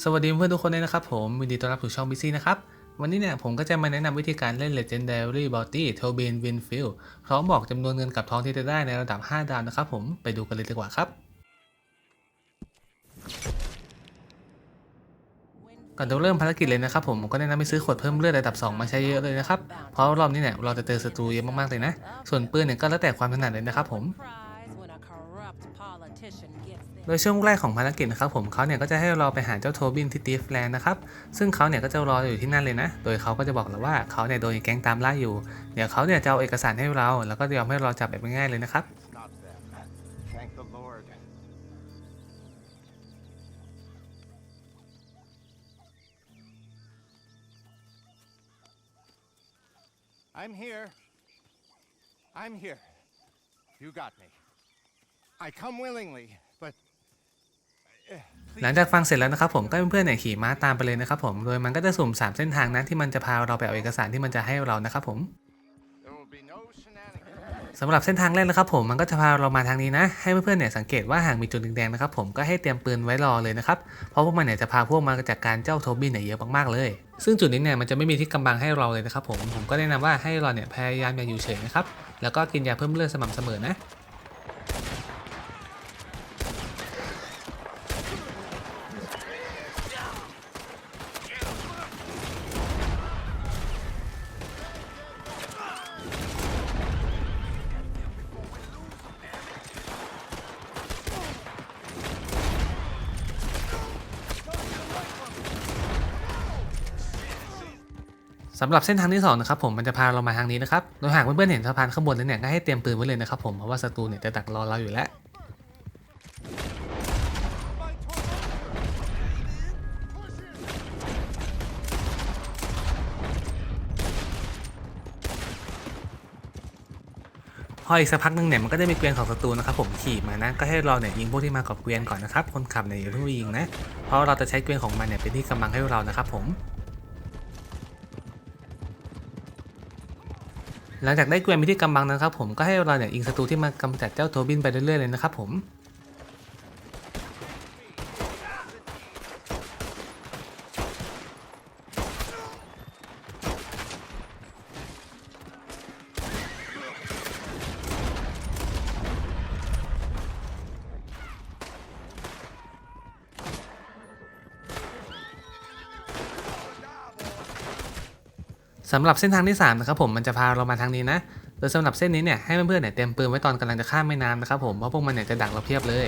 สวัสดีเพื่อนทุกคนเลยนะครับผมยินดีต้อนรับสู่ช่อง BC นะครับ วันนี้เนี่ยผมก็จะมาแนะนำวิธีการเล่น Legendary Bounty Tobin Winfield พร้อมบอกจำนวนเงินกับทองที่จะได้ในระดับ 5 ดาวนะครับผมไปดูกันเลยดีกว่าครับ ก่อนจะเริ่มภารกิจเลยนะครับผมผมก็แนะนำให้ซื้อขวดเพิ่มเลือดระดับ 2 มาใช้เยอะเลยนะครับ เพราะรอบนี้เนี่ยเราจะเจอศัตรูเยอะมากๆเลยนะ ส่วนปืนเนี่ยก็แล้วแต่ความถนัดเลยนะครับผม โดยช่วงแรกของภารกิจนะครับผมเขาเนี่ยก็จะให้เราไปหาเจ้าโทบินที่ตีฟแลนด์นะครับ ซึ่งเขาเนี่ยก็จะรออยู่ที่นั่นเลยนะ โดยเขาก็จะบอกเราว่าเขาเนี่ยโดนแก๊งตามล่าอยู่ เดี๋ยวเขาเนี่ยจะเอาเอกสารให้เรา แล้วก็ยอมให้เราจับแบบง่ายๆเลยนะครับ It's not them. Thank the Lord. I'm here. I'm here. You got me. I come willingly, but. หลังจากฟังเสร็จแล้วนะครับผมก็เพื่อนๆเนี่ยขี่ม้าตามไปเลยนะครับผมโดยมันก็จะสุ่ม 3 เส้นทางนะที่มันจะพาเราไปเอาเอกสารที่มันจะให้เรานะครับผมสำหรับเส้นทางแรกนะครับผมมันก็จะพาเรามาทางนี้นะ ให้เพื่อนๆเนี่ยสังเกตว่าหากมีจุดแดงๆนะครับผมก็ให้เตรียมปืนไว้รอเลยนะครับเพราะพวกมันเนี่ยจะพาพวกมาจากการเจ้าโทบินเนี่ยเยอะมากๆเลย ซึ่งจุดนี้เนี่ยมันจะไม่มีที่กำบังให้เราเลยนะครับผมผมก็แนะนำว่าให้เราเนี่ยพยายามอย่าอยู่เฉยนะครับแล้วก็กินยาเพิ่มเลือดสม่ำเสมอนะ สำหรับเส้นทางที่2นะครับผมมันจะพาเรามาทางนี้นะครับโดยหากเพื่อนๆเห็นสะพานข้างบนแล้วเนี่ยก็ให้เตรียมปืนไว้เลยนะครับผมเพราะว่าศัตรูเนี่ยจะดักรอเราอยู่แล้วพออีกสักพักหนึงเนี่ยมันก็จะมีเกวียนของศัตรูนะครับผมขี่มานะก็ให้เราเนี่ยยิงพวกที่มากับเกวียนก่อนนะครับคนขับเนี่ยอย่าเพิ่งยิงนะเพราะเราจะใช้เกวียนของมันเนี่ยเป็นที่กำบังให้เรานะครับผม หลังจากได้เกวียนไปที่กำบังนะครับผมก็ให้เราเนี่ยยิงศัตรูที่มากำจัดเจ้าโทบินไปเรื่อยๆเลยนะครับผม สำหรับเส้นทางที่3นะครับผมมันจะพาเรามาทางนี้นะ โดยสำหรับเส้นนี้เนี่ยให้เพื่อนๆเนี่ยเตรียมปืนไว้ตอนกำลังจะข้ามแม่น้ำนะครับผม เพราะพวกมันเนี่ยจะดักเราเพียบเลย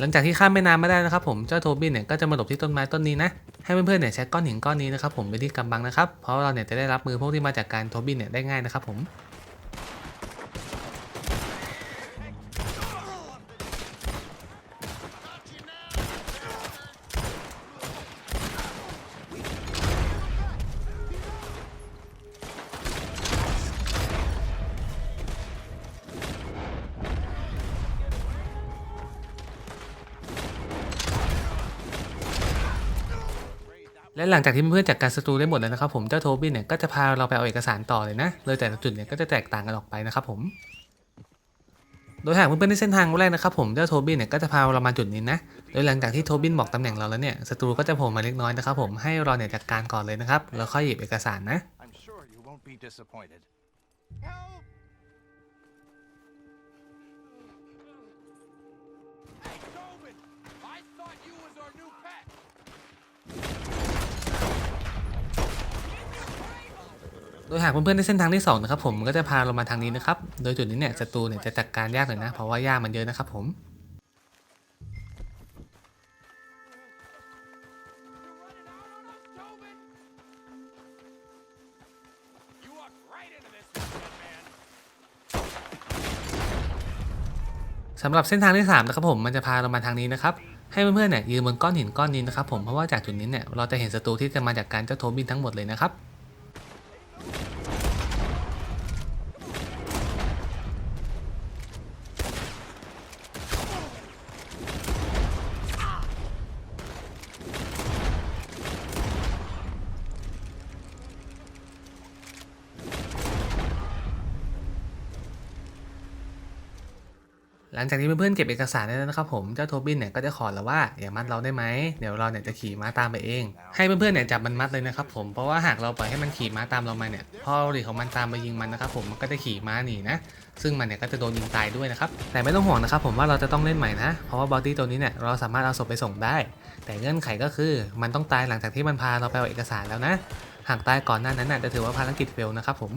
หลังจากที่ข้ามแม่น้ำมาได้นะครับผม เจ้าโทบินเนี่ยก็จะมาหลบที่ต้นไม้ต้นนี้นะ ให้เพื่อนๆเนี่ยใช้ก้อนหินก้อนนี้นะครับผมเป็นที่กำบังนะครับ เพราะเราเนี่ยจะได้รับมือพวกที่มาจากการโทบินเนี่ยได้ง่ายนะครับผม และหลังจากที่เพื่อนๆจัดการศัตรูได้หมดแล้วนะครับผมเจ้าโทบินเนี่ยก็จะพาเราไปเอาเอกสารต่อเลยนะโดยแต่ละจุดเนี่ยก็จะแตกต่างกันออกไปนะครับผม โดยหากเพื่อนๆในเส้นทางแรกนะครับผมเจ้าโทบินเนี่ยก็จะพาเรามาจุดนี้นะโดยหลังจากที่โทบินบอกตำแหน่งเราแล้วเนี่ยศัตรูก็จะโผล่มาเล็กน้อยนะครับผมให้เราเนี่ยจัดการก่อนเลยนะครับแล้วค่อยหยิบเอกสารนะ I'm sure you won't be disappointed. Help! Hey, Tobin! I thought you was our new pet. โดยหากเพื่อนๆในเส้นทางที่สองนะครับผมมันก็จะพาเรามาทางนี้นะครับ โดยจุดนี้เนี่ยศัตรูเนี่ยจะจัดการยากหน่อยนะ เพราะว่าหญ้ามันเยอะนะครับผมสำหรับเส้นทางที่3นะครับผมมันจะพาเรามาทางนี้นะครับให้เพื่อนๆเนี่ยยืนบนก้อนหินก้อนนี้นะครับผมเพราะว่าจากจุดนี้เนี่ยเราจะเห็นศัตรูที่จะมาจากการเจ้าโทบินทั้งหมดเลยนะครับ หลังจากที่เพื่อนๆเก็บเอกสารได้แล้วนะครับผมเจ้าโทบินเนี่ยก็จะขอเราว่าอย่ามัดเราได้ไหมเดี๋ยวเราเนี่ยจะขี่ม้าตามไปเอง ให้เพื่อนๆเนี่ยจับมันมัดเลยนะครับผมเพราะว่าหากเราปล่อยให้มันขี่ม้าตามเรามาเนี่ยพ่อหลีของมันตามไปยิงมันนะครับผมมันก็จะขี่ม้าหนีนะซึ่งมันเนี่ยก็จะโดนยิงตายด้วยนะครับแต่ไม่ต้องห่วงนะครับผมว่าเราจะต้องเล่นใหม่นะเพราะว่าบอดี้ตัวนี้เนี่ยเราสามารถเอาศพไปส่งได้ แต่เงื่อนไขก็คือมันต้องตายหลังจากที่มันพาเราไปเอาเอกสารแล้วนะหากตายก่อนหน้านั้นน่ะจะถือว่าภารกิจเฟลนะครับผม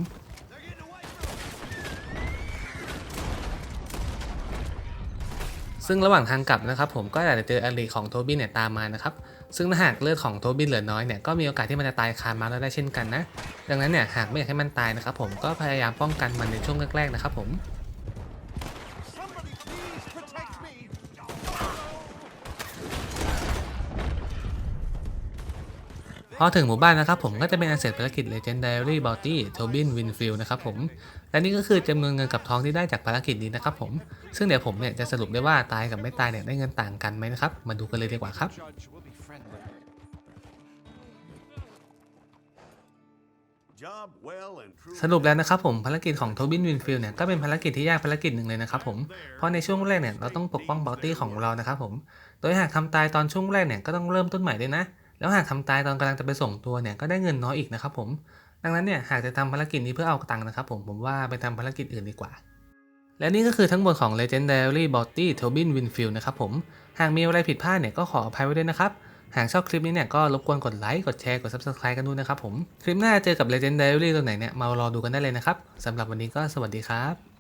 ซึ่งระหว่างทางกลับนะครับผมก็อาจจะเจออลีของโทบินเนี่ยตามมานะครับ ซึ่งถ้าหากเลือดของโทบินเหลือน้อยเนี่ยก็มีโอกาสที่มันจะตายคามาแล้วได้เช่นกันนะ ดังนั้นเนี่ยหากไม่อยากให้มันตายนะครับผมก็พยายามป้องกันมันในช่วงแรกๆนะครับผม Somebody please protect me! พ อถึงหมู่บ้านนะครับผมก็จะเป็นอันเสร็จภารกิจ Legendary Bounty Tobin Winfield นะครับผม และนี่ก็คือจำนวนเงินกับทองที่ได้จากภารกิจนี้นะครับผม ซึ่งเดี๋ยวผมเนี่ยจะสรุปได้ว่าตายกับไม่ตายเนี่ยได้เงินต่างกันไหมนะครับ มาดูกันเลยดีกว่าครับสรุปแล้วนะครับผมภารกิจของโทบินวินฟิลเนี่ยก็เป็นภารกิจที่ยากภารกิจหนึ่งเลยนะครับผมเพราะในช่วงแรกเนี่ยเราต้องปกป้องบอตี้ของเรานะครับผม โดยหากทำตายตอนช่วงแรกเนี่ยก็ต้องเริ่มต้นใหม่ด้วยนะ แล้วหากทำตายตอนกำลังจะไปส่งตัวเนี่ยก็ได้เงินน้อยอีกนะครับผม ดังนั้นเนี่ยหากจะทำภารกิจนี้เพื่อเอาตังค์นะครับผมผมว่าไปทำภารกิจอื่นดีกว่า และนี่ก็คือทั้งหมดของ Legendary Bounty Tobin Winfield นะครับผม หากมีอะไรผิดพลาดเนี่ยก็ขออภัยไว้ด้วยนะครับ หากชอบคลิปนี้เนี่ยก็รบกวนกดไลค์กดแชร์กด Subscribe กันด้วยนะครับผม คลิปหน้าเจอกับ Legendary ตัวไหนเนี่ยมารอดูกันได้เลยนะครับสำหรับวันนี้ก็สวัสดีครับ